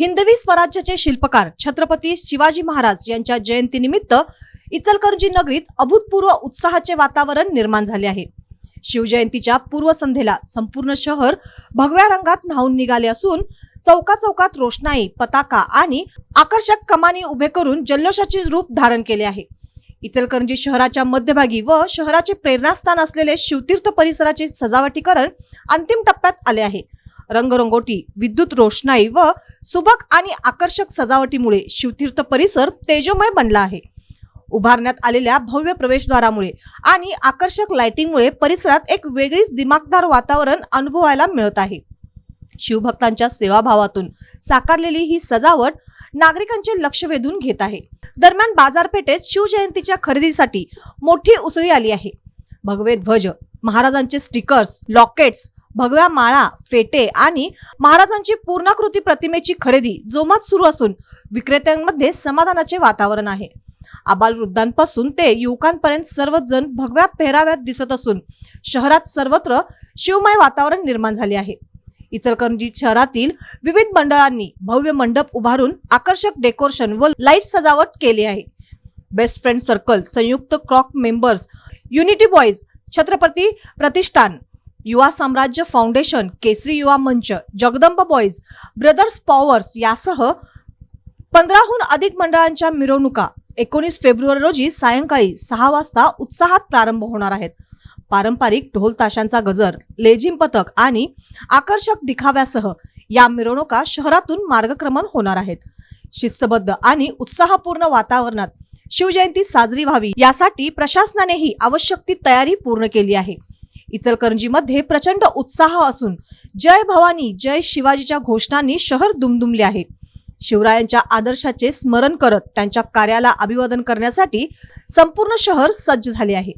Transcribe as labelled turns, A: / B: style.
A: हिंदवी स्वराज्याचे शिल्पकार छत्रपती शिवाजी महाराज यांच्या जयंतीनिमित्त इचलकरंजी नगरीत अभूतपूर्व उत्साहाचे वातावरण निर्माण झाले आहे. शिवजयंतीच्या पूर्वसंध्येला संपूर्ण शहर भगव्या रंगात न्हावून निघाले असून चौका चौकात रोषणाई पताका आणि आकर्षक कमानी उभे करून जल्लोषाचे रूप धारण केले आहे. इचलकरंजी शहराच्या मध्यभागी व शहराचे प्रेरणास्थान असलेले शिवतीर्थ परिसराचे सजावटीकरण अंतिम टप्प्यात आले आहे. रंगरंगोटी विद्युत रोषणाई व सुबक आणि आकर्षक सजावटीमुळे शिवतीर्थ परिसर तेजोमय बनला आहे. उभारण्यात आलेल्या भव्य प्रवेशद्वारामुळे आणि आकर्षक लाइटिंगमुळे परिसरात एक वेगळीच दिमागदार वातावरण अनुभवायला मिळत आहे. शिवभक्तांच्या सेवाभावातून साकारलेली ही सजावट नागरिकांचे लक्ष वेधून घेत आहे. दरम्यान बाजारपेठेत शिवजयंतीच्या खरेदीसाठी मोठी उसळी आली आहे. भगवे ध्वज महाराजांचे स्टिकर्स लॉकेट्स भगव्या माळा फेटे आणि महाराजांची पूर्णाकृती प्रतिमेची खरेदी जोमात सुरू असून विक्रेत्यांमध्ये समाधानाचे वातावरण आहे. आबालवृद्धांपासून ते युवकांपर्यंत सर्वजण भगव्या पेहराव्यात दिसत असून शहरात सर्वत्र शिवमय वातावरण निर्माण झाले आहे. इचलकरंजी शहरातील विविध मंडळांनी भव्य मंडप उभारून आकर्षक डेकोरेशन व लाइट सजावट केली आहे. बेस्ट फ्रेंड सर्कल संयुक्त क्रॉक members unity boys Chhatrapati Pratishthan Yuva Samrajya foundation केसरी युवा मंच जगदंब बॉईज ब्रदर्स पॉवर्स यासह पंधराहून अधिक मंडळांच्या मिरवणुका एकोणीस फेब्रुवारी रोजी सायंकाळी सहा वाजता उत्साहात प्रारंभ होणार आहेत. पारंपरिक ढोल ताशांचा गजर लेझिम पथक आणि आकर्षक दिखाव्यासह या मिरवणुका शहरातून मार्गक्रमण होणार आहेत. शिस्तबद्ध आणि उत्साहपूर्ण वातावरणात शिवजयंती साजरी व्हावी यासाठी प्रशासनानेही आवश्यक ती तयारी पूर्ण केली आहे. इचलकरंजीमध्ये प्रचंड उत्साह असून जय भवानी जय शिवाजीच्या घोषणांनी शहर दुमदुमले आहे. शिवरायांच्या आदर्शाचे स्मरण करत त्यांच्या कार्याला अभिवादन करण्यासाठी संपूर्ण शहर सज्ज झाले आहे.